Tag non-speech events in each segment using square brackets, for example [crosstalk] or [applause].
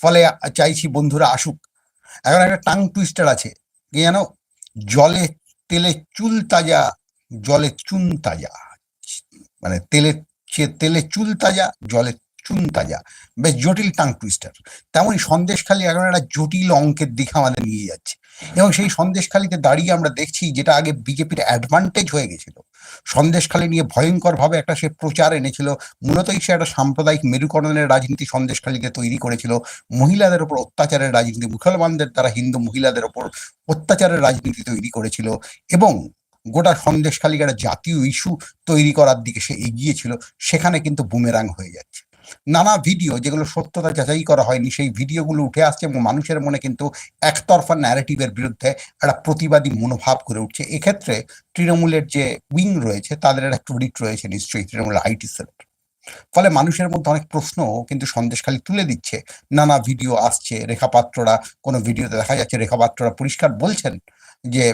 ফলে চাইছি বন্ধুরা আসুক। এখন একটা টাং টুইস্টার আছে। কি জানো? জলে তেলে চুল তাজা, জলে চুন তাজা। মানে তেলে তেলে চুল তাজা, জলে চুন তাজা। বেশ জটিল টাং টুইস্টার তেমনই সন্দেশখালী এখন একটা জটিল অঙ্কের দিকে আমাদের নিয়ে যাচ্ছে। এবং সেই সন্দেশখালীতে দাঁড়িয়ে আমরা দেখছি যেটা আগে বিজেপির অ্যাডভান্টেজ হয়ে গেছিল। সন্দেশখালী নিয়ে ভয়ঙ্কর ভাবে একটা সে প্রচার এনেছিল। মূলতই সে একটা সাম্প্রদায়িক মেরুকরণের রাজনীতি সন্দেশখালীতে তৈরি করেছিল। মহিলাদের উপর অত্যাচারের রাজনীতি মুসলমানদের দ্বারা হিন্দু মহিলাদের উপর অত্যাচারের রাজনীতি তৈরি করেছিল এবং গোটা সন্দেশখালীকে একটা জাতীয় ইস্যু তৈরি করার দিকে সে এগিয়েছিল সেখানে কিন্তু বুমেরাং হয়ে যাচ্ছে। নানা ভিডিও যেগুলো সত্যতা যাচাই করা হয়নি, সেই ভিডিওগুলো উঠে আসছে এবং মানুষের মনে কিন্তু একতরফা ন্যারেটিভের বিরুদ্ধে একটা প্রতিবাদী মনোভাব করে উঠছে। এক্ষেত্রে তৃণমূলের যে উইং রয়েছে, তাদের একটা ক্রেডিট রয়েছে নিশ্চয়ই, তৃণমূলের আইটি সেলের ফলে মানুষের মধ্যে অনেক প্রশ্ন কিন্তু সন্দেশখালী তুলে দিচ্ছে। নানা ভিডিও আসছে, রেখাপাত্ররা, কোনো ভিডিওতে দেখা যাচ্ছে রেখাপাত্ররা পরিষ্কার বলছেন যে,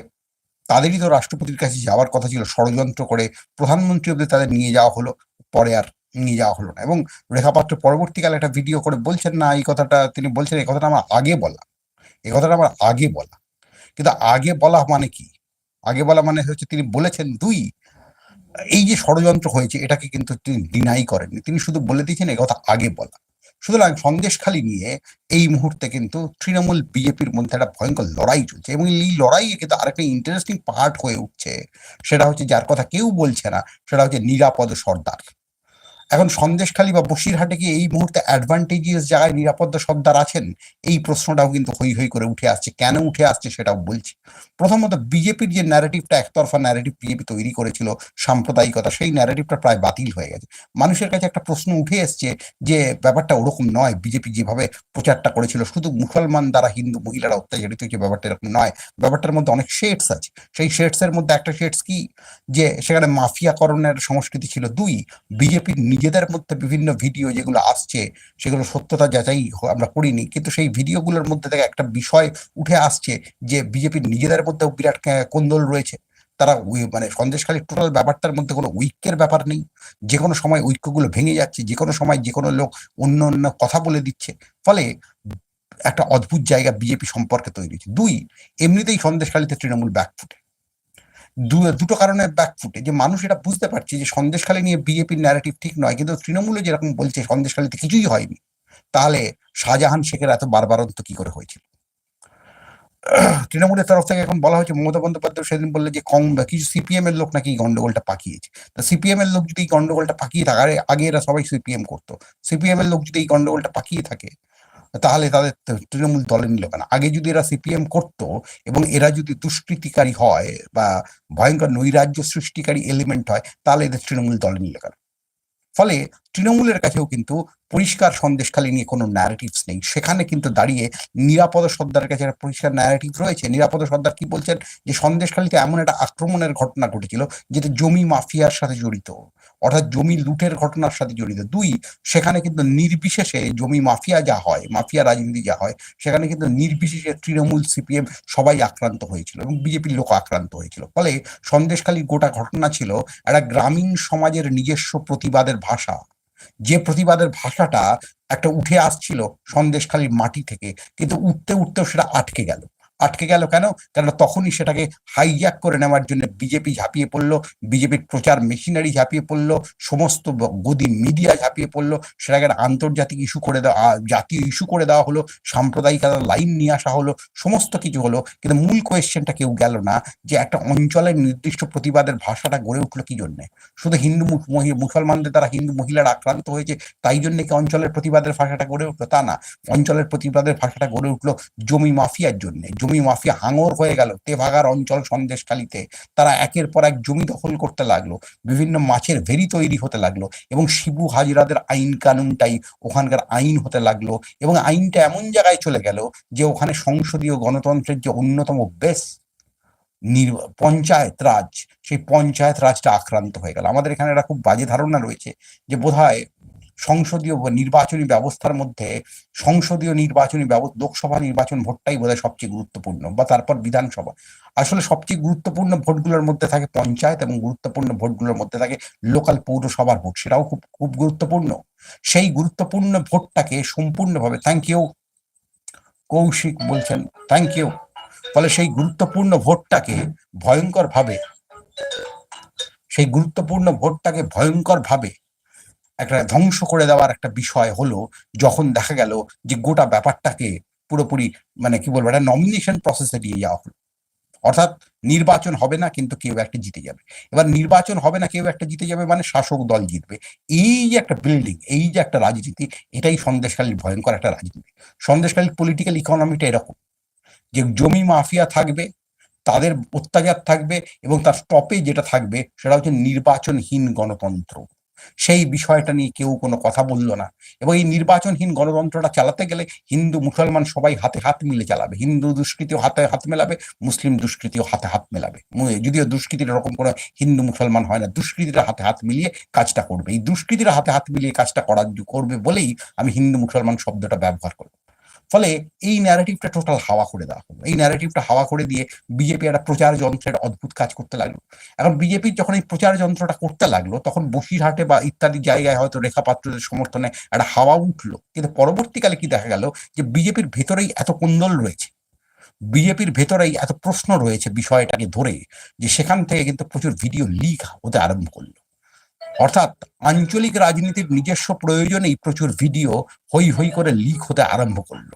তাদেরই তো রাষ্ট্রপতির কাছে যাওয়ার কথা ছিল, ষড়যন্ত্র করে প্রধানমন্ত্রী অব্দি তাদের নিয়ে যাওয়া হলো। পরে আর নিয়ে যাওয়া হলো না। এবং রেখাপাত্র পরবর্তীকালে একটা ভিডিও করে বলছেন, না, এই কথাটা তিনি বলছেন, এই কথাটা আমার আগে বলা। এই কথাটা আমার আগে বলা। কিন্তু আগে বলা মানে কি? আগে বলা মানে হচ্ছে তিনি বলেছেন, দুই, এই যে ষড়যন্ত্র হয়েছে, এটাকে কিন্তু তিনি ডিনাই করেননি। তিনি শুধু বলে দিয়েছেন, এই কথা আগে বলা। সুতরাং সন্দেশখালী নিয়ে এই মুহূর্তে কিন্তু তৃণমূল বিজেপির মধ্যে একটা ভয়ঙ্কর লড়াই চলছে। এবং এই লড়াইয়ে কিন্তু আরেকটা ইন্টারেস্টিং পার্ট হয়ে উঠছে। সেটা হচ্ছে, যার কথা কেউ বলছে না, সেটা হচ্ছে নিরাপদ সর্দার। এখন সন্দেশখালী বা বসিরহাটে কি এই মুহূর্তে অ্যাডভান্টেজিয়াস জায়গায় নিরাপত্তা সর্দার আছেন? এই প্রশ্নটাও কিন্তু হই হই করে উঠে আসছে। কেন উঠে আসছে সেটাও বলছি। প্রথমত বিজেপির যে ন্যারেটিভটা একতরফা ন্যারেটিভ বিজেপি তৈরি করেছিল সাম্প্রদায়িকতা, সেই ন্যারেটিভটা প্রায় বাতিল হয়ে গেছে। মানুষের কাছে একটা প্রশ্ন উঠে এসছে যে, ব্যাপারটা ওরকম নয়। বিজেপি যেভাবে প্রচারটা করেছিল, শুধু মুসলমান দ্বারা হিন্দু মহিলারা অত্যাচারিত হচ্ছে ব্যাপারটা এরকম নয়। ব্যাপারটার মধ্যে অনেক শেডস আছে। সেই শেডস এর মধ্যে একটা শেডস কি? যে, সেখানে মাফিয়াকরণের সংস্কৃতি ছিল দুই। বিজেপির নিজেদের মধ্যে বিভিন্ন ভিডিও যেগুলো আসছে, সেগুলো সত্যতা যাচাই আমরা করিনি। কিন্তু সেই ভিডিওগুলোর মধ্যে থেকে একটা বিষয় উঠে আসছে যে বিজেপির নিজেদের মধ্যেও বিরাট কোন্দল রয়েছে। তারা মানে সন্দেশখালী টোটাল ব্যাপারটার মধ্যে কোনো ঐক্যের ব্যাপার নেই। যে কোনো সময় ঐক্যগুলো ভেঙে যাচ্ছে যে কোনো সময় যে কোনো লোক অন্য অন্য কথা বলে দিচ্ছে। ফলে একটা অদ্ভুত জায়গা বিজেপি সম্পর্কে তৈরি হচ্ছে দুই, এমনিতেই সন্দেশখালীতে তৃণমূল ব্যাকফুটে দুটো কারণে ব্যাকফুটে যে মানুষ এটা বুঝতে পারছে যে সন্দেশখালী নিয়ে বিজেপির ন্যারেটিভ ঠিক নয়, কিন্তু তৃণমূলে যেরকম বলছে সন্দেশখালীতে কিছুই হয়নি, তাহলে শাহজাহান শেখের এত বারবারন্ত কি করে হয়েছিল? তৃণমূলের তরফ থেকে এখন বলা হয়েছে, মমতা বন্দ্যোপাধ্যায় সেদিন বললে যে কম, কিছু সিপিএম এর লোক নাকি গন্ডগোলটা পাকিয়েছে। তা সিপিএম এর লোক যদি এই গন্ডগোলটা পাকিয়ে থাকে আগে এরা সবাই সিপিএম করতো। সিপিএম এর লোক যদি এই গন্ডগোলটা পাকিয়ে থাকে তাহলে তাদের তৃণমূল দলে নিল কেন? আগে যদি এরা সিপিএম করত এবং এরা যদি দুষ্কৃতিকারী হয় বা ভয়ঙ্কর নৈরাজ্য সৃষ্টিকারী এলিমেন্ট হয়, তাহলে এদের তৃণমূল দলে নিল কেন? ফলে তৃণমূলের কাছেও কিন্তু পরিষ্কার সন্দেশখালী নিয়ে কোনো ন্যারেটিভস নেই। সেখানে কিন্তু দাঁড়িয়ে নিরাপদ সর্দারের কাছে একটা পরিষ্কার ন্যারেটিভ রয়েছে। নিরাপদ সর্দার কি বলছেন? যে সন্দেশখালীতে এমন একটা আক্রমণের ঘটনা ঘটেছিল যেটা জমি মাফিয়ার সাথে জড়িত। অর্থাৎ জমি লুটের ঘটনার সাথে জড়িত। দুই, সেখানে কিন্তু নির্বিশেষে জমি মাফিয়া যা হয়, মাফিয়া রাজনীতি যা হয়, সেখানে কিন্তু নির্বিশেষে তৃণমূল, সিপিএম সবাই আক্রান্ত হয়েছিল এবং বিজেপির লোক আক্রান্ত হয়েছিল। ফলে সন্দেশখালীর গোটা ঘটনা ছিল একটা গ্রামীণ সমাজের নিজস্ব প্রতিবাদের ভাষা। যে প্রতিবাদের ভাষাটা একটা উঠে আসছিল সন্দেশখালীর মাটি থেকে, কিন্তু উঠতে উঠতেও সেটা আটকে গেল। আটকে গেল কেন? কেন তখনই সেটাকে হাইজ্যাক করে নেওয়ার জন্য বিজেপি ঝাঁপিয়ে পড়ল বিজেপির প্রচার মেশিনারি ঝাঁপিয়ে পড়ল, সমস্ত গদি মিডিয়া ঝাঁপিয়ে পড়ল, সেটাকে আন্তর্জাতিক ইস্যু করে দেওয়া জাতীয় ইস্যু করে দেওয়া হলো, সাম্প্রদায়িকতার লাইন নিয়ে আসা হলো, সমস্ত কিছু হলো, কিন্তু মূল কোয়েশ্চেনটা কেউ গেল না যে একটা অঞ্চলের নির্দিষ্ট প্রতিবাদের ভাষাটা গড়ে উঠল কি জন্যে? শুধু হিন্দু মুসলমানদের দ্বারা হিন্দু মহিলারা আক্রান্ত হয়েছে, তাই জন্য কি অঞ্চলের প্রতিবাদের ভাষাটা গড়ে উঠল? তা না, অঞ্চলের প্রতিবাদের ভাষাটা গড়ে উঠল জমি মাফিয়ার জন্য জমি মাফিয়া হাঙর হয়ে গেল। তেভাগার অঞ্চল সন্দেশখালীতে। তারা একের পর এক জমি দখল করতে লাগল। বিভিন্ন মাছের ভেরি তৈরি হতে লাগল এবং শিবু হাজিরাদের আইন কানুনটাই ওখানকার আইন হতে লাগল এবং আইনটা এমন জায়গায় চলে গেল যে ওখানে সংসদীয় গণতন্ত্রের যে অন্যতম নির- পঞ্চায়েত রাজ, সেই পঞ্চায়েত রাজটা আক্রান্ত হয়ে গেল। আমাদের এখানে একটা খুব বাজে ধারণা রয়েছে যে বোধহয় সংসদীয় নির্বাচনী ব্যবস্থার মধ্যে সংসদীয় নির্বাচনী লোকসভা নির্বাচন ভোটটাই বোধহয় সবচেয়ে গুরুত্বপূর্ণ বা তারপর বিধানসভা। আসলে সবচেয়ে গুরুত্বপূর্ণ ভোটগুলোর মধ্যে থাকে পঞ্চায়েত এবং গুরুত্বপূর্ণ ভোটগুলোর মধ্যে থাকে লোকাল পৌরসভার ভোট। সেটাও খুব খুব গুরুত্বপূর্ণ। সেই গুরুত্বপূর্ণ ভোটটাকে সম্পূর্ণভাবে থ্যাংক ইউ কৌশিক বলছেন থ্যাংক ইউ ফলে সেই গুরুত্বপূর্ণ ভোটটাকে ভয়ঙ্কর ভাবে সেই গুরুত্বপূর্ণ ভোটটাকে ভয়ঙ্কর ভাবে একটা ধ্বংস করে দেওয়ার একটা বিষয় হলো যখন দেখা গেল যে গোটা ব্যাপারটাকে পুরোপুরি মানে কি বলব, একটা নমিনেশন প্রসেসে দিয়ে যাওয়া হলো। অর্থাৎ নির্বাচন হবে না কিন্তু কেউ একটা জিতে যাবে। এবার নির্বাচন হবে না কেউ একটা জিতে যাবে মানে শাসক দল জিতবে। এই যে একটা বিল্ডিং এই যে একটা রাজনীতি, এটাই সন্দেশকালীর ভয়ঙ্কর একটা রাজনীতি। সন্দেশকালীর পলিটিক্যাল ইকোনমিটা এরকম যে জমি মাফিয়া থাকবে, তাদের অত্যাচার থাকবে এবং তার স্টপে যেটা থাকবে সেটা হচ্ছে নির্বাচনহীন গণতন্ত্র। সেই বিষয়টা নিয়ে কেউ কোনো কথা বলল না। এবং এই নির্বাচনহীন গণতন্ত্রটা চালাতে গেলে হিন্দু, মুসলমান সবাই হাতে হাত মিলে চালাবে। হিন্দু দুষ্কৃতিও হাতে হাত মেলাবে, মুসলিম দুষ্কৃতিও হাতে হাত মেলাবে। যদিও দুষ্কৃতির এরকম কোনো হিন্দু, মুসলমান হয় না, দুষ্কৃতিরা হাতে হাত মিলিয়ে কাজটা করবে। এই দুষ্কৃতিরা হাতে হাত মিলিয়ে কাজটা করার করবে বলেই আমি হিন্দু, মুসলমান শব্দটা ব্যবহার করব। ফলে এই ন্যারেটিভটা টোটাল হাওয়া করে দেওয়া হলো। এই ন্যারেটিভটা হাওয়া করে দিয়ে বিজেপি একটা প্রচার যন্ত্রের অদ্ভুত কাজ করতে লাগল। এখন বিজেপির যখন এই প্রচার যন্ত্রটা করতে লাগল, তখন বসিরহাটে বা ইত্যাদি জায়গায় হয়তো রেখা পাত্রদের সমর্থনে একটা হাওয়া উঠল। কিন্তু পরবর্তীকালে কি দেখা গেল যে বিজেপির ভেতরেই এত কুন্দল রয়েছে। বিজেপির ভেতরেই এত প্রশ্ন রয়েছে বিষয়টাকে ধরে যে সেখান থেকে কিন্তু প্রচুর ভিডিও লিক হতে আরম্ভ করল। অর্থাৎ আঞ্চলিক রাজনীতির নিজস্ব প্রয়োজনেই প্রচুর ভিডিও হই হই করে লিক হতে আরম্ভ করল।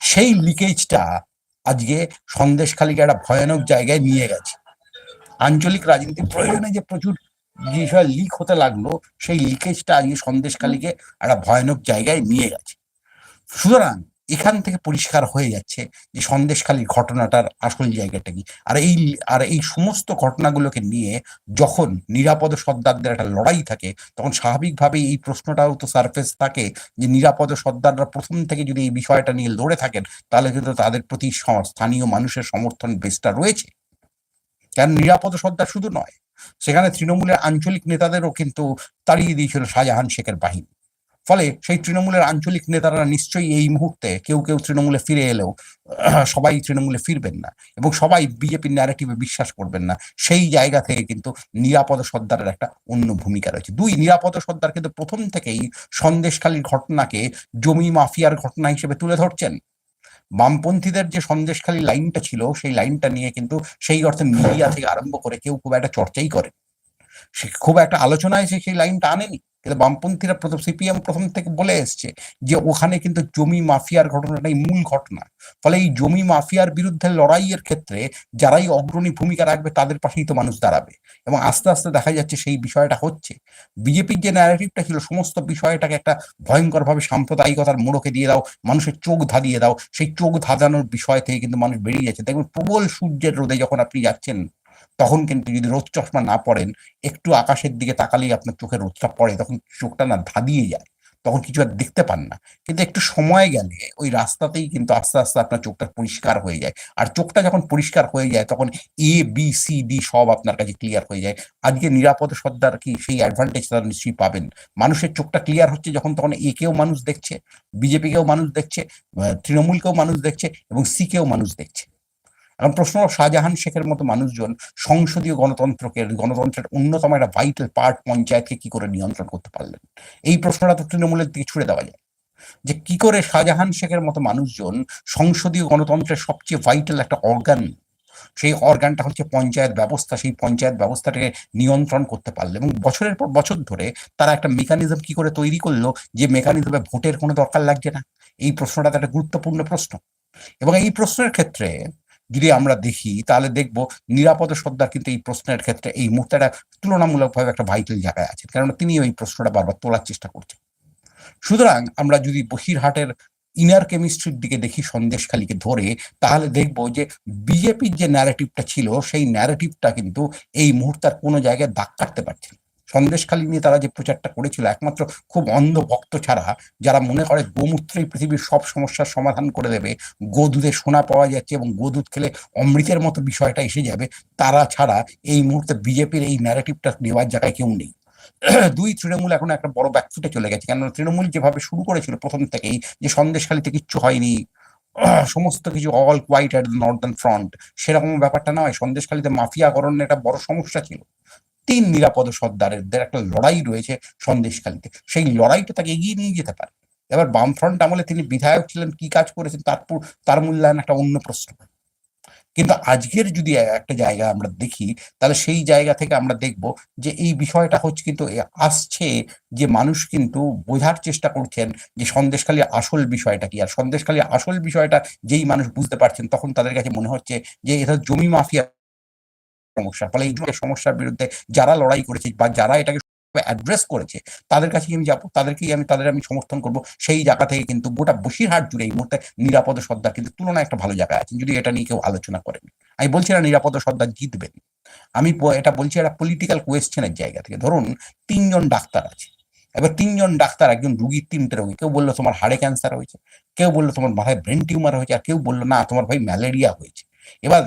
সেই লিকেজটা আজকে সন্দেশখালীকে একটা ভয়ানক জায়গায় নিয়ে গেছে। আঞ্চলিক রাজনীতির প্রয়োজনে যে প্রচুর বিষয় লিক হতে লাগল, সেই লিকেজটা আজকে সন্দেশখালীকে একটা ভয়ানক জায়গায় নিয়ে গেছে। সুতরাং এখান থেকে পরিষ্কার হয়ে যাচ্ছে যে সন্দেশখালীর ঘটনাটার আসল জায়গাটা কি। আর এই আর এই সমস্ত ঘটনাগুলোকে নিয়ে যখন নিরাপদ সর্দারদের একটা লড়াই থাকে, তখন স্বাভাবিকভাবেই এই প্রশ্নটাও তো সারফেস থাকে যে নিরাপদ সর্দাররা প্রথম থেকে যদি এই বিষয়টা নিয়ে লড়ে থাকেন, তাহলে কিন্তু তাদের প্রতি স্থানীয় মানুষের সমর্থন বেশটা রয়েছে। কারণ নিরাপদ সর্দার শুধু নয়, সেখানে তৃণমূলের আঞ্চলিক নেতাদেরও কিন্তু তাড়িয়ে দিয়েছিল শাহজাহান শেখের বাহিনী। ফলে সেই তৃণমূলের আঞ্চলিক নেতারা নিশ্চয়ই এই মুহূর্তে কেউ কেউ তৃণমূলে ফিরে এলেও [clears throat] সবাই তৃণমূলে ফিরবেন না এবং সবাই বিজেপির ন্যারেটিভে বিশ্বাস করবেন না। সেই জায়গা থেকে কিন্তু নিরাপদ সর্দারের একটা অন্য ভূমিকা রয়েছে। দুই, নিরাপদ সর্দার কিন্তু প্রথম থেকেই সন্দেশখালীর ঘটনাকে জমি মাফিয়ার ঘটনা হিসেবে তুলে ধরছেন। বামপন্থীদের যে সন্দেশখালী লাইনটা ছিল, সেই লাইনটা নিয়ে কিন্তু সেই অর্থে মিডিয়া থেকে আরম্ভ করে কেউ খুব একটা চর্চাই করে সে খুব একটা আলোচনায় সে সেই লাইনটা আনেনি। কিন্তু বামপন্থীরা প্রথম সিপিএম প্রথম থেকে বলে এসছে যে ওখানে কিন্তু জমি মাফিয়ার ঘটনাটাই মূল ঘটনা। ফলে এই জমি মাফিয়ার বিরুদ্ধে লড়াইয়ের ক্ষেত্রে যারাই অগ্রণী ভূমিকা রাখবে তাদের পাশেই তো মানুষ দাঁড়াবে। এবং আস্তে আস্তে দেখা যাচ্ছে সেই বিষয়টা হচ্ছে, বিজেপির যে ন্যারেটিভটা ছিল, সমস্ত বিষয়টাকে একটা ভয়ঙ্করভাবে সাম্প্রদায়িকতার মোড়কে দিয়ে দাও, মানুষের চোখ ধাঁধিয়ে দাও। সেই চোখ ধাঁধানোর বিষয় থেকে কিন্তু মানুষ বেরিয়ে যাচ্ছে। দেখবেন প্রবল সূর্যের রোদে যখন আপনি যাচ্ছেন তখন কিন্তু যদি রোদ চশমা না পড়েন একটু আকাশের দিকে তাকালেই আপনার চোখে রোদটা পড়ে, তখন চোখটা না ধাঁধিয়ে যায়, তখন কিছু আর দেখতে পান না। কিন্তু একটু সময় গেলে ওই রাস্তাতেই কিন্তু আস্তে আস্তে আপনার চোখটা পরিষ্কার হয়ে যায়। আর চোখটা যখন পরিষ্কার হয়ে যায়, তখন এ বি সি ডি সব আপনার কাছে ক্লিয়ার হয়ে যায়। আজকে নিরাপদ সর্দার কি সেই অ্যাডভান্টেজ তারা নিশ্চয়ই পাবেন। মানুষের চোখটা ক্লিয়ার হচ্ছে যখন তখন এ কেও মানুষ দেখছে বিজেপিকেও মানুষ দেখছে তৃণমূলকেও মানুষ দেখছে এবং সি কেও মানুষ দেখছে। এখন প্রশ্ন হলো শাহজাহান শেখের মতো মানুষজন সংসদীয় গণতন্ত্রকে, গণতন্ত্রের অন্যতম একটা ভাইটাল পার্ট পঞ্চায়েতকে কি করে নিয়ন্ত্রণ করতে পারলেন? এই প্রশ্নটা তো তৃণমূলের দিকে ছুড়ে দেওয়া যায়। যে কি করে শাহজাহান শেখের মতো মানুষজন সংসদীয় গণতন্ত্রের সবচেয়ে ভাইটাল একটা অর্গান সেই অর্গানটা হচ্ছে পঞ্চায়েত ব্যবস্থা, সেই পঞ্চায়েত ব্যবস্থাটাকে নিয়ন্ত্রণ করতে পারল এবং বছরের পর বছর ধরে তারা একটা মেকানিজম কি করে তৈরি করল, যে মেকানিজমে ভোটের কোনো দরকার লাগছে না? এই প্রশ্নটা একটা গুরুত্বপূর্ণ প্রশ্ন। এবং এই প্রশ্নের ক্ষেত্রে যদি আমরা দেখি, তাহলে দেখব নিরাপদ সর্দার কিন্তু এই প্রশ্নের ক্ষেত্রে এই মুহূর্তে একটা তুলনামূলকভাবে একটা ভাইটাল জায়গায় আছেন। কেননা তিনি ওই প্রশ্নটা বারবার তোলার চেষ্টা করছেন। সুতরাং আমরা যদি বহিরহাটের ইনার কেমিস্ট্রির দিকে দেখি সন্দেশখালীকে ধরে, তাহলে দেখব যে বিজেপির যে ন্যারেটিভটা ছিল, সেই ন্যারেটিভটা কিন্তু এই মুহূর্তে কোনো জায়গায় দাগ কাটতে পারছে না। সন্দেশখালী নিয়ে তারা যে প্রচারটা করেছিল, একমাত্র খুব অন্ধ ভক্ত ছাড়া, যারা মনে করে গোমূত্রই পৃথিবীর সব সমস্যার সমাধান করে দেবে গোদুধে সোনা পাওয়া যাচ্ছে এবং গোদুধ খেলে অমৃতের মতো বিষয়টা এসে যাবে, তারা ছাড়া এই মুহূর্তে বিজেপির এই ন্যারেটিভটা নেওয়ার জায়গায় কেউ নেই। [clears throat] দুই, তৃণমূল এখন একটা বড় ব্যাকফুটে চলে গেছে, কেননা তৃণমূল যেভাবে শুরু করেছিল প্রথম থেকেই যে সন্দেশখালীতে কিচ্ছু হয়নি, [clears throat] সমস্ত কিছু all quiet at northern front সেরকম ব্যাপারটা নয়, সন্দেশখালীতে মাফিয়াকরণের একটা বড় সমস্যা ছিল। তিন নিরাপদ সর্দারের একটা লড়াই রয়েছে সন্দেশখালীতে। সেই লড়াইটা তাকে এগিয়ে নিয়ে যেতে পারে। এবার বামফ্রন্ট আমলে তিনি বিধায়ক ছিলেন, কি কাজ করেছেন তারপর তার মূল্যায়ন একটা অন্য প্রশ্ন। কিন্তু আজকের যদি একটা জায়গা আমরা দেখি, তাহলে সেই জায়গা থেকে আমরা দেখব যে এই বিষয়টা হচ্ছে কিন্তু আসছে যে মানুষ কিন্তু বোঝার চেষ্টা করছেন যে সন্দেশখালী আসল বিষয়টা কি। আর সন্দেশখালী আসল বিষয়টা যেই মানুষ বুঝতে পারছেন, তখন তাদের কাছে মনে হচ্ছে যে এটা জমি মাফিয়া সমস্যা ফলে এই সমস্যার বিরুদ্ধে যারা লড়াই করেছে বা যারা এটাকে অ্যাড্রেস করেছে, তাদের কাছে আমি যাব, তাদেরকেই আমি, তাদের আমি সমর্থন করব। সেই জায়গা থেকে কিন্তু গোটা বসিরহাট জুড়ে এই মুহূর্তে নিরাপদ সর্দার কিন্তু তুলনায় একটা ভালো জায়গায় আছেন, যদি এটা নিয়ে কেউ আলোচনা করেন। আমি বলছি না নিরাপদ সর্দার জিতবেন। আমি এটা বলছি একটা পলিটিক্যাল কোয়েশ্চেনের জায়গা থেকে। ধরুন তিনজন ডাক্তার আছে। এবার তিনজন ডাক্তার একজন রুগীর তিনটে রোগী কেউ বলল তোমার হাড়ে ক্যান্সার হয়েছে, কেউ বলল তোমার মাথায় ব্রেন টিউমার হয়েছে, আর কেউ বলল না তোমার ভাই ম্যালেরিয়া হয়েছে। এবার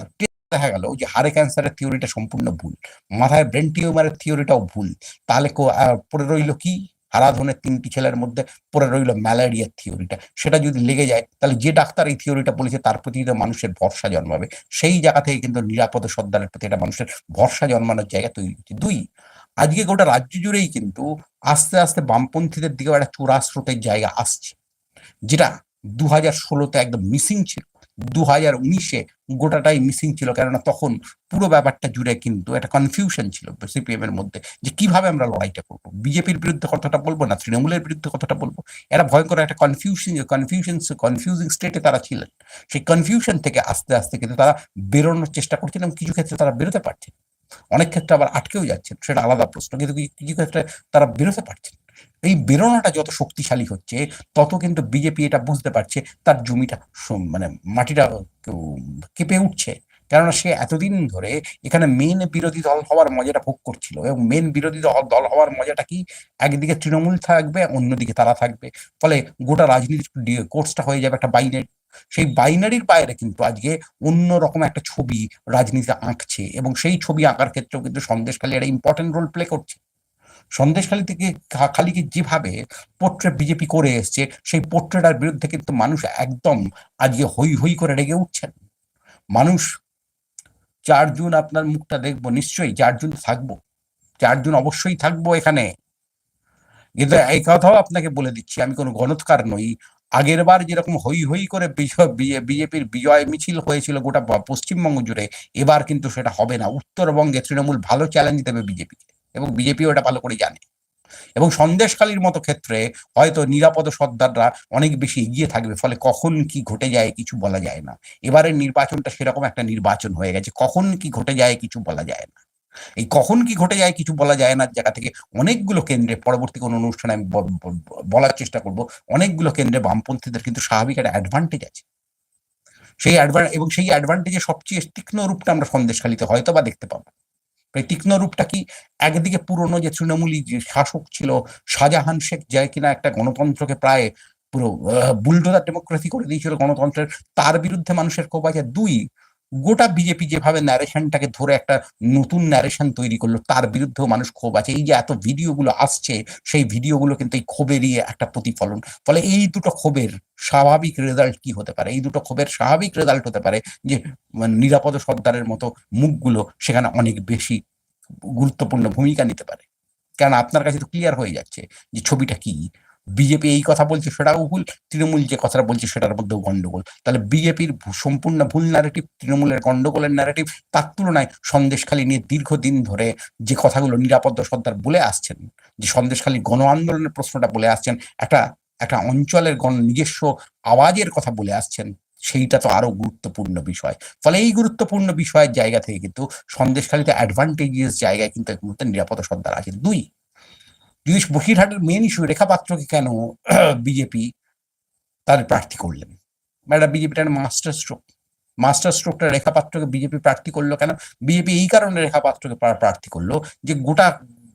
দেখা গেল যে হাড়ে ক্যান্সারের থিওরিটা সম্পূর্ণ ভুল, মাথায় ব্রেন টিউমারের থিওরিটাও ভুল, তাহলে পড়ে রইল কি? হারাধনের তিনটি ছেলের মধ্যে পড়ে রইল ম্যালেরিয়ার থিওরিটা সেটা যদি লেগে যায়, তাহলে যে ডাক্তার এই থিওরিটা বলেছে তার প্রতি মানুষের ভরসা জন্মাবে, সেই জায়গা থেকে কিন্তু নিরাপদ সর্দারের প্রতি একটা মানুষের ভরসা জন্মানোর জায়গা তৈরি হচ্ছে। দুই, আজকে গোটা রাজ্য জুড়েই কিন্তু আস্তে আস্তে বামপন্থীদের দিকেও একটা চোরা স্রোতের জায়গা আসছে, যেটা দু হাজার ষোলোতে একদম মিসিং ছিল। দু হাজার উনিশে গোটাটাই মিসিং ছিল, কেননা তখন পুরো ব্যাপারটা জুড়ে কিন্তু একটা কনফিউশন ছিল সিপিএম এর মধ্যে যে কীভাবে আমরা লড়াইটা করব। বিজেপির বিরুদ্ধে কথাটা বলব না, তৃণমূলের বিরুদ্ধে কথাটা বলব? এরা ভয়ঙ্কর একটা কনফিউশন কনফিউশন কনফিউজিং স্টেটে তারা ছিলেন। সেই কনফিউশন থেকে আস্তে আস্তে কিন্তু তারা বেরোনোর চেষ্টা করছেন এবং কিছু ক্ষেত্রে তারা বেরোতে পারছেন। অনেক ক্ষেত্রে আবার আটকেও যাচ্ছেন, সেটা আলাদা প্রশ্ন। কিন্তু কিছু ক্ষেত্রে তারা বেরোতে পারছেন এই বেরোনোটা যত শক্তিশালী হচ্ছে, তত কিন্তু বিজেপি এটা বুঝতে পারছে, তার জমিটা মানে মাটিটা কেঁপে উঠছে। কেননা সে এতদিন ধরে এখানে মেন বিরোধী দল হওয়ার মজাটা ভোগ করছিল এবং মেন বিরোধী দল- দল হওয়ার মজাটা কি? একদিকে তৃণমূল থাকবে, অন্যদিকে তারা থাকবে। ফলে গোটা রাজনীতির কোর্সটা হয়ে যাবে একটা বাইনারি সেই বাইনারির বাইরে কিন্তু আজকে অন্য রকম একটা ছবি রাজনীতি আঁকছে এবং সেই ছবি আঁকার ক্ষেত্রেও কিন্তু সন্দেশখালী একটা ইম্পর্টেন্ট রোল প্লে করছে। সন্দেশখালী থেকে খালিকে যেভাবে পোর্ট্রেট বিজেপি করে এসছে, সেই পোর্ট্রেটার বিরুদ্ধে কিন্তু মানুষ একদম আজকে হই হই করে রেগে উঠছেন। মানুষ চার জুন আপনার মুখটা দেখব, নিশ্চয়ই চার জুন থাকব চার জুন অবশ্যই থাকব এখানে। কিন্তু এই কথাও আপনাকে বলে দিচ্ছি, আমি কোনো গণৎকার নই। আগের বার যেরকম হই হই করে বিজেপির বিজয় মিছিল হয়েছিল গোটা পশ্চিমবঙ্গ জুড়ে, এবার কিন্তু সেটা হবে না। উত্তরবঙ্গে তৃণমূল ভালো চ্যালেঞ্জ দেবে বিজেপিকে এবং বিজেপিও এটা ভালো করে জানে। এবং সন্দেশখালীর মতো ক্ষেত্রে হয়তো নিরাপদ সর্দাররা অনেক বেশি এগিয়ে থাকবে, ফলে কখন কি ঘটে যায় কিছু বলা যায় না। এবারের নির্বাচনটা সেরকম একটা নির্বাচন হয়ে গেছে, কখন কি ঘটে যায় কিছু বলা যায় না। এই কখন কি ঘটে যায় কিছু বলা যায় না জায়গা থেকে অনেকগুলো কেন্দ্রে, পরবর্তী কোনো অনুষ্ঠানে আমি বলার চেষ্টা করব, অনেকগুলো কেন্দ্রে বামপন্থীদের কিন্তু স্বাভাবিক একটা অ্যাডভান্টেজ আছে। সেই অ্যাডভান এবং সেই অ্যাডভান্টেজের সবচেয়ে তীক্ষ্ণ রূপটা আমরা সন্দেশখালীতে হয়তো বা দেখতে পাবো। তীক্ষ্ণ রূপটা কি একদিকে পুরনো যে তৃণমূলী যে শাসক ছিল শাহজাহান শেখ যায় কিনা একটা গণতন্ত্রকে প্রায় পুরো বুলডোজার ডেমোক্রেসি করে দিয়েছিল গণতন্ত্রের, তার বিরুদ্ধে মানুষের ক্ষোভ আছে। দুই গোটা বিজেপি যেভাবে ন্যারেশনটাকে ধরে একটা নতুন ন্যারেশন তৈরি করল, তার বিরুদ্ধেও মানুষ ক্ষোভ আছে। এই যে এত ভিডিওগুলো আসছে, সেই ভিডিওগুলো কিন্তু এই ক্ষোভেরই একটা প্রতিফলন। ফলে এই দুটো ক্ষোভের স্বাভাবিক রেজাল্ট কি হতে পারে? এই দুটো ক্ষোভের স্বাভাবিক রেজাল্ট হতে পারে যে মানে নিরাপদ সর্দারের মতো মুখগুলো সেখানে অনেক বেশি গুরুত্বপূর্ণ ভূমিকা নিতে পারে। কারণ আপনার কাছে তো ক্লিয়ার হয়ে যাচ্ছে যে ছবিটা কি? বিজেপি এই কথা বলছে সেটাও ভুল তৃণমূল যে কথাটা বলছে, সেটার মধ্যেও গন্ডগোল। তাহলে বিজেপির সম্পূর্ণ ভুল ন্যারেটিভ তৃণমূলের গন্ডগোলের ন্যারেটিভ তার তুলনায় সন্দেশখালী নিয়ে দীর্ঘদিন ধরে যে কথাগুলো নিরাপদ সর্দার বলে আসছেন, যে সন্দেশখালী গণ আন্দোলনের প্রশ্নটা বলে আসছেন, একটা একটা অঞ্চলের গণ নিজস্ব আওয়াজের কথা বলে আসছেন, সেইটা তো আরও গুরুত্বপূর্ণ বিষয়। ফলে এই গুরুত্বপূর্ণ বিষয়ের জায়গা থেকে কিন্তু সন্দেশখালীতে অ্যাডভান্টেজিয়াস জায়গায় কিন্তু এক মুহূর্তে নিরাপদ সর্দার আছে। দুই যদি বসিরহাটের মেন ইস্যু রেখা পাত্রকে কেন [clears throat] বিজেপি তাদের প্রার্থী করলেন? একটা বিজেপিটা মাস্টার স্ট্রোক মাস্টার স্ট্রোকটা রেখা পাত্রকে বিজেপি প্রার্থী করল কেন? বিজেপি এই কারণে রেখা পাত্রকে প্রার্থী করল যে গোটা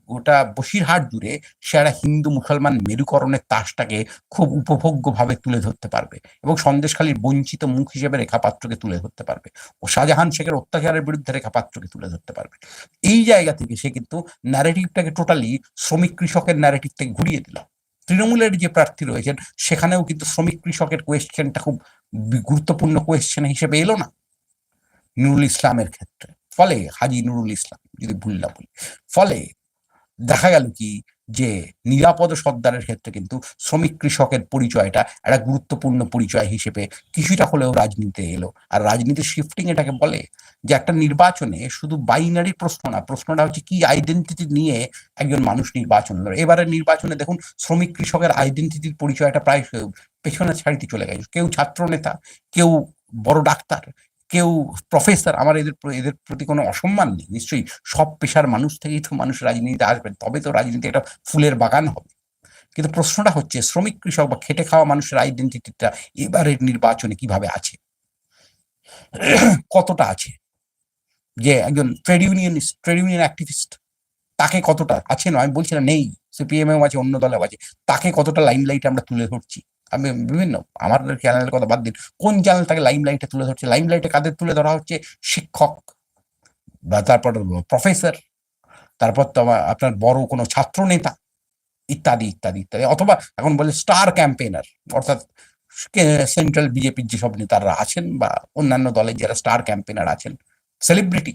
গোটা বসিরহাট জুড়ে সে একটা হিন্দু মুসলমান মেরুকরণের তাসটাকে খুব উপভোগ্যভাবে তুলে ধরতে পারবে এবং সন্দেশখালীর বঞ্চিত মুখ হিসেবে রেখা পাত্রকে তুলে ধরতে পারবে। ও শাহজাহান শেখের অত্যাচারের বিরুদ্ধে রেখা পাত্রকে তুলে ধরতে পারবে। এই জায়গা থেকে সে কিন্তু ন্যারেটিভটাকে টোটালি শ্রমিক কৃষকের ন্যারেটিভ থেকে ঘুরিয়ে দিল। তৃণমূলের যে প্রার্থী রয়েছেন, সেখানেও কিন্তু শ্রমিক কৃষকের কোয়েশ্চেনটা খুব গুরুত্বপূর্ণ কোয়েশ্চেন হিসেবে এলো না। নুরুল ইসলামের ক্ষেত্রে। ফলে হাজি নুরুল ইসলাম, যদি ভুল না ফলে দেখা গেল কি যে নিরাপদ সর্দারের ক্ষেত্রে কিন্তু শ্রমিক কৃষকের পরিচয়টা একটা গুরুত্বপূর্ণ পরিচয় হিসেবে কিছুটা হলেও রাজনীতিতে এলো। আর রাজনীতির শিফটিং এটাকে বলে যে একটা নির্বাচনে শুধু বাইনারি প্রশ্ন না, প্রশ্নটা হচ্ছে কি আইডেন্টিটি নিয়ে একজন মানুষ নির্বাচন লড়ে। এবারের নির্বাচনে দেখুন শ্রমিক কৃষকের আইডেন্টিটির পরিচয়টা প্রায় পেছনের ছাড়িতে চলে গেছে। কেউ ছাত্র নেতা কেউ বড় ডাক্তার কেউ প্রফেসর আমার এদের এদের প্রতি কোনো অসম্মান নেই। নিশ্চয়ই সব পেশার মানুষ থেকেই তো মানুষ রাজনীতিতে আসবেন, তবে তো রাজনীতি একটা ফুলের বাগান হবে। কিন্তু প্রশ্নটা হচ্ছে, শ্রমিক, কৃষক বা খেটে খাওয়া মানুষের আইডেন্টিটিটা এবারের নির্বাচনে কীভাবে আছে? কতটা আছে? যে একজন trade union trade union activist তাকে কতটা, আছে নয়, আমি বলছি না নেই সিপিএমএম আছে, অন্য দলেও আছে, তাকে কতটা লাইম লাইটে আমরা তুলে ধরছি? আমি বিভিন্ন আমাদের চ্যানেলের কথা বাদ দিন কোন চ্যানেল তাকে লাইম লাইটে তুলে ধরছে? লাইম লাইটে কাদের তুলে ধরা হচ্ছে? শিক্ষক, বা তারপর প্রফেসর তারপর তো আপনার বড় কোনো ছাত্র নেতা ইত্যাদি ইত্যাদি ইত্যাদি। অথবা এখন বলে স্টার ক্যাম্পেইনার অর্থাৎ সেন্ট্রাল বিজেপির যেসব নেতারা আছেন বা অন্যান্য দলের যারা স্টার ক্যাম্পেইনার আছেন সেলিব্রিটি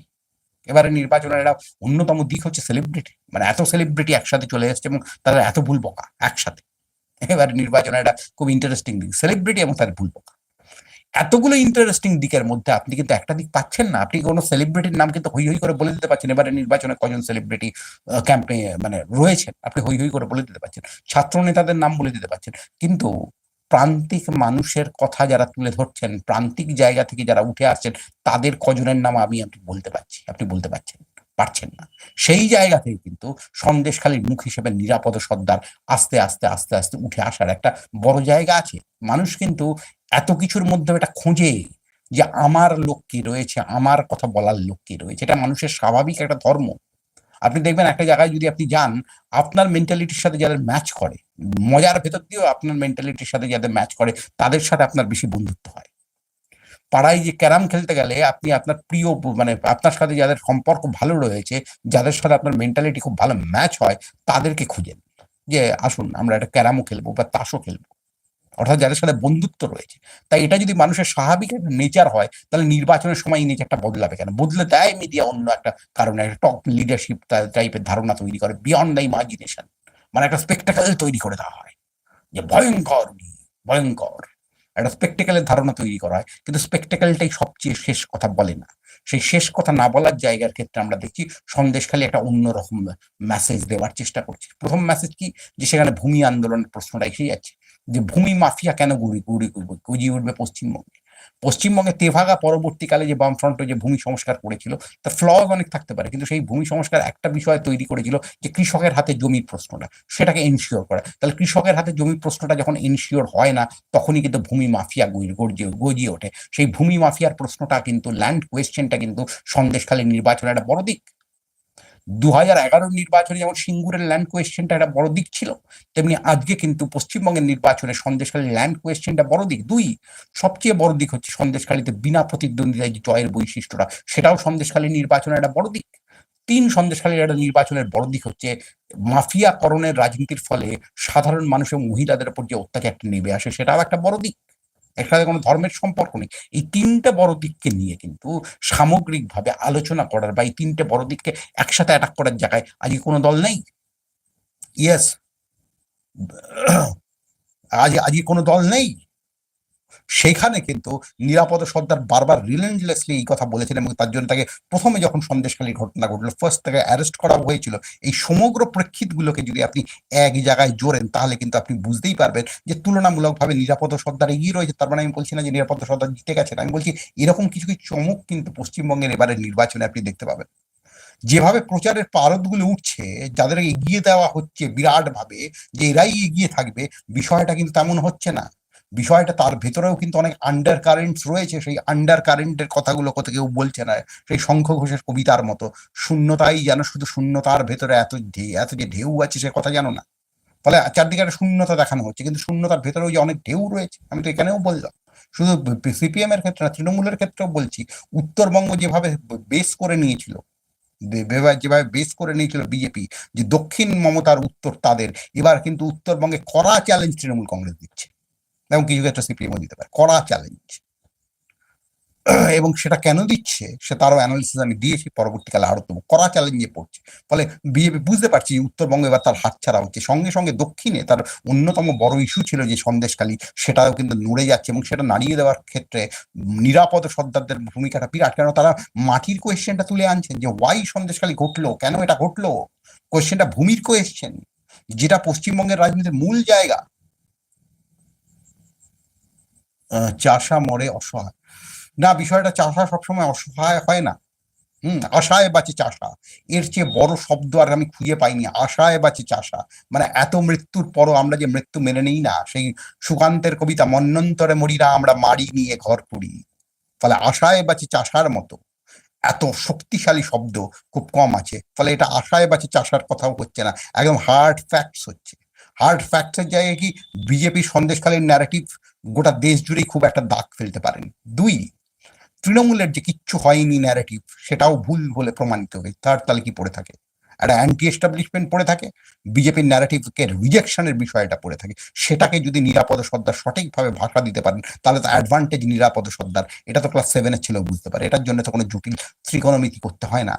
এবারে নির্বাচনের একটা অন্যতম দিক হচ্ছে সেলিব্রিটি মানে এত সেলিব্রিটি একসাথে চলে এসছে এবং তাদের এত ভুল বকা, একসাথে। এবারে নির্বাচনের একটা খুব ইন্টারেস্টিং দিক সেলিব্রিটি এবং তাদের ভুল বকা এতগুলো ইন্টারেস্টিং দিকের মধ্যে আপনি কিন্তু একটা দিক পাচ্ছেন না। আপনি কোনো সেলিব্রিটির নাম কিন্তু হই হই করে বলে দিতে পারছেন। এবারে নির্বাচনে কজন সেলিব্রিটি ক্যাম্পে মানে রয়েছেন? আপনি হই হই করে বলে দিতে পারছেন। ছাত্র নেতাদের নাম বলে দিতে পারছেন। কিন্তু প্রান্তিক মানুষের কথা যারা তুলে ধরছেন, প্রান্তিক জায়গা থেকে যারা উঠে আসছেন, তাদের কজনের নাম আমি আপনি বলতে পারছি, আপনি বলতে পারছেন। পারছেন না। সেই জায়গা থেকে কিন্তু সন্দেশখালীর মুখ হিসেবে নিরাপদ সর্দার আস্তে আস্তে আস্তে আস্তে উঠে আসার একটা বড় জায়গা আছে। মানুষ কিন্তু এত কিছুর মধ্যে এটা খোঁজে যে আমার লোক কি রয়েছে, আমার কথা বলার লোক কি রয়েছে। এটা মানুষের স্বাভাবিক একটা ধর্ম। আপনি দেখবেন একটা জায়গায় যদি আপনি যান, আপনার মেন্টালিটির সাথে যাদের ম্যাচ করে, মজার ভেতর দিয়েও আপনার মেন্টালিটির সাথে যাদের ম্যাচ করে, তাদের সাথে আপনার বেশি বন্ধুত্ব হয়। পাড়ায় যে ক্যারাম খেলতে গেলে আপনি আপনার প্রিয় মানে আপনার সাথে যাদের সম্পর্ক ভালো রয়েছে, যাদের সাথে আপনার মেন্টালিটি খুব ভালো ম্যাচ হয়, তাদেরকে খুঁজেন যে আসুন, আমরা একটা ক্যারামও খেলব বা তাসও খেলব। অর্থাৎ যাদের সাথে বন্ধুত্ব রয়েছে। তাই এটা যদি মানুষের স্বাভাবিক একটা নেচার হয়, তাহলে নির্বাচনের সময় এই নেচারটা বদলাবে কেন? বদলে দেয় মিডিয়া অন্য একটা কারণে, একটা টপ লিডারশিপ টাইপের ধারণা তৈরি করে বিয়ন্ড দ্য ইমাজিনেশন মানে একটা স্পেকটাকেল তৈরি করে দেওয়া হয়। যে ভয়ঙ্কর ভয়ঙ্কর। একটা স্পেকটেকালের ধারণা তৈরি করা হয়। কিন্তু স্পেকটেকালটাই সবচেয়ে শেষ কথা বলে না। সেই শেষ কথা না বলার জায়গার ক্ষেত্রে আমরা দেখছি সন্দেশ খালি একটা অন্যরকম মেসেজ দেওয়ার চেষ্টা করছে। প্রথম মেসেজ কি? যে সেখানে ভূমি আন্দোলনের প্রশ্নটা এসে যাচ্ছে। যে ভূমি মাফিয়া কেন গুড়ি গুড়ি গুজিয়ে উঠবে পশ্চিমবঙ্গে? পশ্চিমবঙ্গে তেভাগা পরবর্তীকালে যে বামফ্রন্ট যে ভূমি সংস্কার করেছিল, তার ফ্লজ অনেক থাকতে পারে। কিন্তু সেই ভূমি সংস্কার একটা বিষয় তৈরি করেছিল যে কৃষকের হাতে জমির প্রশ্নটা, সেটাকে এনশিওর করা। তাহলে কৃষকের হাতে জমির প্রশ্নটা যখন এনশিওর হয় না, তখনই কিন্তু ভূমি মাফিয়া গর্জিয়ে গজিয়ে ওঠে। সেই ভূমি মাফিয়ার প্রশ্নটা কিন্তু ল্যান্ড কোয়েশ্চেনটা কিন্তু সন্দেশকালে নির্বাচনের একটা বড় দিক দু হাজার এগারোর নির্বাচনে যেমন সিঙ্গুরের ল্যান্ড কোয়েশ্চেনটা একটা বড় দিক ছিল, তেমনি আজকে কিন্তু পশ্চিমবঙ্গের নির্বাচনে সন্দেশখালী ল্যান্ড কোয়েশ্চেনটা বড় দিক। দুই, সবচেয়ে বড় দিক হচ্ছে সন্দেশখালীতে বিনা প্রতিদ্বন্দ্বিতায় যে জয়ের বৈশিষ্ট্যটা, সেটাও সন্দেশখালী নির্বাচনের একটা বড় দিক। তিন, সন্দেশখালীর একটা নির্বাচনের বড় দিক হচ্ছে মাফিয়াকরণের রাজনীতির ফলে সাধারণ মানুষের মহিলাদের উপর যে অত্যাচারটা নেমে আসে, সেটাও একটা বড় দিক। এর সাথে কোনো ধর্মের সম্পর্ক নেই। এই তিনটে বড় দিককে নিয়ে কিন্তু সামগ্রিকভাবে আলোচনা করার বা এই তিনটে বড় দিককে একসাথে অ্যাটাক করার জায়গায় আজকে কোনো দল নেই? ইয়েস আজ, আজকে কোনো দল নেই? সেখানে কিন্তু নিরাপদ সর্দার বারবার রিলেন্টলেসলি এই কথা বলেছিলেন এবং তার জন্য তাকে প্রথমে যখন সন্দেশখালীর ঘটনা ঘটলো ফার্স্ট তাকে অ্যারেস্ট করা হয়েছিল। এই সমগ্র প্রেক্ষিতগুলোকে যদি আপনি এক জায়গায় জোরেন, তাহলে কিন্তু আপনি বুঝতেই পারবেন যে তুলনামূলকভাবে নিরাপদ সর্দার এগিয়ে রয়েছে। তার মানে আমি বলছি না যে নিরাপদ সর্দার জিতে গেছেন আমি বলছি এরকম কিছু কিছু চমক কিন্তু পশ্চিমবঙ্গের এবারে নির্বাচনে আপনি দেখতে পাবেন। যেভাবে প্রচারের পারদগুলো উঠছে যাদের এগিয়ে দেওয়া হচ্ছে বিরাট ভাবে যে এরাই এগিয়ে থাকবে, বিষয়টা কিন্তু তেমন হচ্ছে না। বিষয়টা তার ভেতরেও কিন্তু অনেক আন্ডার কারেন্টস রয়েছে। সেই আন্ডার কারেন্টের কথাগুলো কত কেউ বলছে না। সেই শঙ্খ ঘোষের কবিতার মতো। শূন্যতাই যেন শুধু শূন্যতার ভেতরে এত এত যে ঢেউ আছে সে কথা জানো না। ফলে চারদিকে একটা শূন্যতা দেখানো হচ্ছে। কিন্তু শূন্যতার ভেতরেও যে অনেক ঢেউ রয়েছে, আমি তো এখানেও বললাম। শুধু সিপিএম এর ক্ষেত্রে না, তৃণমূলের ক্ষেত্রেও বলছি, উত্তরবঙ্গ যেভাবে বেস করে নিয়েছিল যেভাবে বেস করে নিয়েছিল বিজেপি যে দক্ষিণ মমতার উত্তর তাদের, এবার কিন্তু উত্তরবঙ্গে কড়া চ্যালেঞ্জ তৃণমূল কংগ্রেস দিচ্ছে। এবং কিছু ক্ষেত্রে সিপিএমও দিতে পারে। কড়া চ্যালেঞ্জ এবং সেটা কেন দিচ্ছে? সে তারও অ্যানালিসিস আমি দিয়েছি, পরবর্তীকালে আরও দেবো। কড়া চ্যালেঞ্জে পড়ছে। ফলে বিজেপি বুঝতে পারছি, উত্তরবঙ্গে এবার তার হাতছাড়া হচ্ছে। সঙ্গে সঙ্গে দক্ষিণে তার অন্যতম বড় ইস্যু ছিল যে সন্দেশখালী, সেটাও কিন্তু নড়ে যাচ্ছে এবং সেটা নাড়িয়ে দেওয়ার ক্ষেত্রে নিরাপদ সর্দারদের ভূমিকাটা বিরাট। কেন তারা মাটির কোয়েশ্চেনটা তুলে আনছেন যে ওয়াই সন্দেশখালী ঘটলো? কেন এটা ঘটলো? কোয়েশ্চেনটা ভূমির কোয়েশ্চেন যেটা পশ্চিমবঙ্গের রাজনীতির মূল জায়গা। চাষা মরে অসহায়। না, বিষয়টা চাষা সবসময় অসহায় হয় না। হুম, আশায় বাঁচে চাষা। এর চেয়ে বড় শব্দ আর আমি খুঁজে পাইনি। আশায় বাঁচে চাষা। মানে এত মৃত্যুর পরও আমরা যে মৃত্যু মেনে নিই না, সেই সুকান্তের কবিতা, মন্নন্তরে মরিরা, আমরা মারি নিয়ে ঘর করি ফলে আশায় বাঁচে চাষার মতো এত শক্তিশালী শব্দ খুব কম আছে। ফলে এটা আশায় বাঁচে চাষার কথাও হচ্ছে না। একদম হার্ড ফ্যাক্টস হচ্ছে। হার্ড ফ্যাক্টসের জায়গায় কি বিজেপি সন্দেশকালীন ন্যারেটিভ গোটা দেশ জুড়েই খুব একটা দাগ ফেলতে পারেন। দুই, তৃণমূলের যে কিচ্ছু হয়নি ন্যারেটিভ সেটাও ভুল বলে প্রমাণিত হয় তার তাহলে কি পড়ে থাকে? একটা অ্যান্টি এস্টাবলিশমেন্ট পড়ে থাকে বিজেপির ন্যারেটিভকে রিজেকশনের বিষয়টা পড়ে থাকে। সেটাকে যদি নিরাপদ সর্দার সঠিকভাবে ভাষা দিতে পারেন, তাহলে তো অ্যাডভান্টেজ নিরাপদ সর্দার। এটা তো ক্লাস সেভেনের ছিল, বুঝতে পারে। এটার জন্য তো কোনো জটিল ত্রিকোণমিতি করতে হয় না।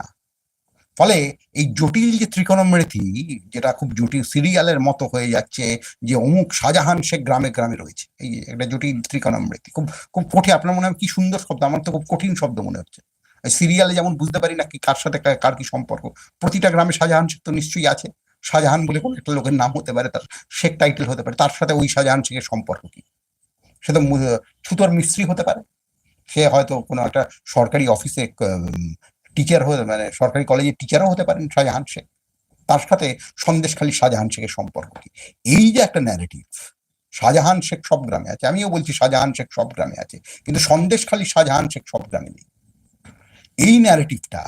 ফলে এই জটিল যে ত্রিকোণমিতি, যেটা খুব জটিল সিরিয়ালের মতো হয়ে যাচ্ছে, যে অমুক শাহজাহান সে গ্রামে গ্রামে রয়েছে, এই একটা জটিল ত্রিকোণমিতি। খুব খুব কঠিন, আপনার মনে হয় কি সুন্দর শব্দ? আমার তো খুব কঠিন শব্দ মনে হচ্ছে। সিরিয়ালে যেমন বুঝতে পারি না কি কার সাথে কার- কি সম্পর্ক, প্রতিটা গ্রামে শাহজাহান তো নিশ্চয়ই আছে। শাহজাহান বলে কোনো একটা লোকের নাম হতে পারে, তার শেখ টাইটেল হতে পারে, তার সাথে ওই শাহজাহান শেখের সম্পর্ক কি? সে তো ছুতোর মিস্ত্রি হতে পারে। সে হয়তো কোনো একটা সরকারি অফিসে টিচার হতে মানে সরকারি কলেজে টিচারও হতে পারেন শাহজাহান শেখ। তার সাথে সন্দেশখালী শাহজাহান শেখের সম্পর্ক কি? এই যে একটা ন্যারেটিভ শাহজাহান শেখ সব গ্রামে আছে। আমিও বলছি শাহজাহান শেখ সব গ্রামে আছে, কিন্তু সন্দেশখালী শাহজাহান শেখ সব গ্রামে নেই। এই ন্যারেটিভটা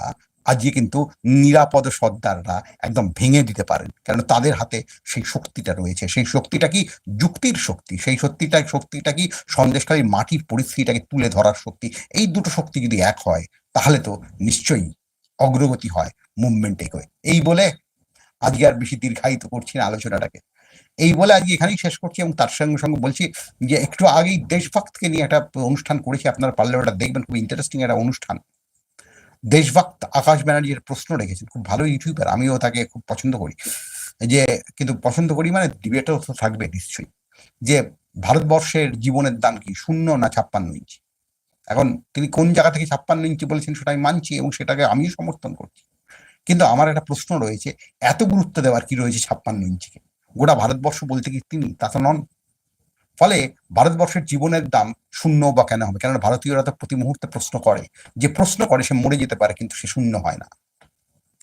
আজকে কিন্তু নিরাপদ সর্দাররা একদম ভেঙে দিতে পারেন কারণ তাদের হাতে সেই শক্তিটা রয়েছে। সেই শক্তিটা কি? যুক্তির শক্তি। সেই শক্তিটা শক্তিটা কি? সন্দেশকারী মাটির পরিস্থিতিটাকে তুলে ধরার শক্তি। এই দুটো শক্তি যদি এক হয় তাহলে তো নিশ্চয়ই অগ্রগতি হয় মুভমেন্ট এগোয়। এই বলে আজকে আর বেশি দীর্ঘায়িত করছি না আলোচনাটাকে। এই বলে আজকে এখানেই শেষ করছি এবং তার সঙ্গে সঙ্গে বলছি যে একটু আগেই দেশভক্তকে নিয়ে একটা অনুষ্ঠান করেছি, আপনারা পারলে ওটা দেখবেন, খুব ইন্টারেস্টিং একটা অনুষ্ঠান। দেশভক্ত আকাশ ব্যানার্জির প্রশ্ন রেখেছেন, খুব ভালো ইউটিউবার আমিও তাকে খুব পছন্দ করি। যে কিন্তু পছন্দ করি মানে ডিবেটও তো থাকবে নিশ্চয়ই। যে ভারতবর্ষের জীবনের দাম কি? শূন্য না ছাপ্পান্ন ইঞ্চি? এখন তিনি কোন জায়গা থেকে ছাপ্পান্ন ইঞ্চি বলেছেন সেটা আমি মানছি এবং সেটাকে আমিও সমর্থন করছি। কিন্তু আমার একটা প্রশ্ন রয়েছে, এত গুরুত্ব দেওয়ার কি রয়েছে ছাপ্পান্ন ইঞ্চিকে? গোটা ভারতবর্ষ বলতে কি তিনি, তা তো নন। ফলে ভারতবর্ষের জীবনের দাম শূন্য বা কেন হবে? কেননা ভারতীয়রা তো প্রতি মুহূর্তে প্রশ্ন করে, যে প্রশ্ন করে সে মরে যেতে পারে কিন্তু সে শূন্য হয় না।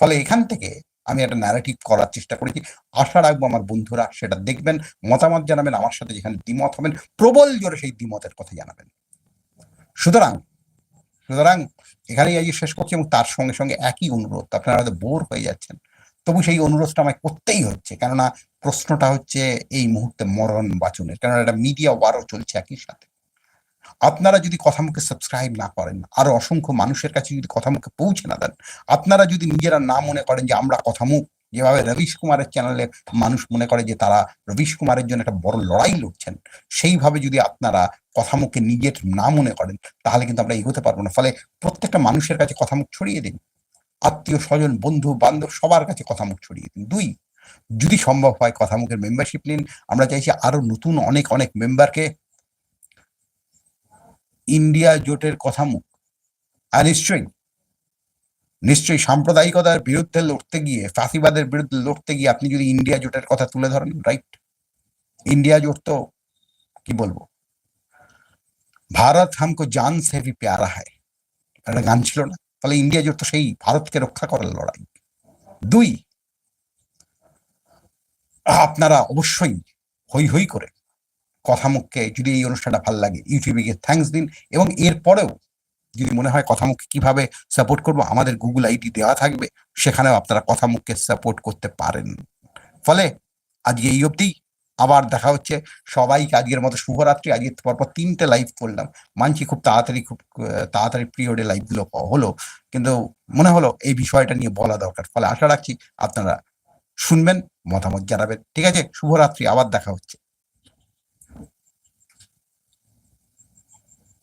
ফলে এখান থেকে আমি একটা ন্যারেটিভ করার চেষ্টা করেছি। আশা রাখব আমার বন্ধুরা সেটা দেখবেন, মতামত জানাবেন, আমার সাথে যেখানে দ্বিমত হবেন, প্রবল জোরে সেই দ্বিমতের কথা জানাবেন। সুতরাং সুতরাং এখানেই আজকে শেষ করছি এবং তার সঙ্গে সঙ্গে একই অনুরোধ, আপনারা হয়তো বোর হয়ে যাচ্ছেন। তবু সেই অনুরোধটা আমায় করতেই হচ্ছে, কেননা প্রশ্নটা হচ্ছে এই মুহূর্তে মরণ বাচনের, কেননা একটা মিডিয়া ওয়ারও চলছে একই সাথে। আপনারা যদি কথা মুখে সাবস্ক্রাইব না করেন, আরও অসংখ্য মানুষের কাছে যদি কথা মুখে পৌঁছে না দেন, আপনারা যদি নিজেরা না মনে করেন যে আমরা কথা মুখ যেভাবে রবিশ কুমারের চ্যানেলে মানুষ মনে করে যে তারা রবিশ কুমারের জন্য একটা বড় লড়াই লড়ছেন, সেইভাবে যদি আপনারা কথা মুখে নিজের না মনে করেন, তাহলে কিন্তু আমরা এগোতে পারব না। ফলে প্রত্যেকটা মানুষের কাছে কথা মুখ ছড়িয়ে দিন। আত্মীয় স্বজন, বন্ধু, বান্ধব সবার কাছে কথা মুখ ছড়িয়ে দিন। দুই, যদি সম্ভব হয় কথা মুখের মেম্বারশিপ নিন। আমরা চাইছি আরও নতুন অনেক অনেক মেম্বারকে ইন্ডিয়া জোটের কথা মুখ আর নিশ্চয়ই নিশ্চয়ই সাম্প্রদায়িকতার বিরুদ্ধে লড়তে গিয়ে, ফাঁসিবাদের বিরুদ্ধে লড়তে গিয়ে আপনি যদি ইন্ডিয়া জোটের কথা তুলে ধরেন রাইট ইন্ডিয়া জোট তো, কি বলব? ভারত হামকো জান সে ভি প্যারা হয় একটা গান ছিল না? ফলে ইন্ডিয়া জোট তো সেই ভারতকে রক্ষা করার লড়াই। দুই, আপনারা অবশ্যই হই হই করে কথা মুখকে যদি এই অনুষ্ঠানটা ভালো লাগে, ইউটিউবে গিয়ে থ্যাঙ্কস দিন এবং এরপরেও যদি মনে হয় কথা মুখকে কীভাবে সাপোর্ট করব, আমাদের গুগল আইডি দেওয়া থাকবে, সেখানেও আপনারা কথা মুখকে সাপোর্ট করতে পারেন। ফলে আজকে এই অবধি আবার দেখা হচ্ছে। সবাইকে আজকের মতো শুভরাত্রি। আজকে পরপর তিনটে লাইভ করলাম। মানছি খুব তাড়াতাড়ি খুব তাড়াতাড়ি পিরিয়ডে লাইভগুলো হলো। কিন্তু মনে হলো এই বিষয়টা নিয়ে বলা দরকার। ফলে আশা রাখছি আপনারা শুনবেন, মতামত জানাবেন। ঠিক আছে, শুভরাত্রি। আবার দেখা হচ্ছে।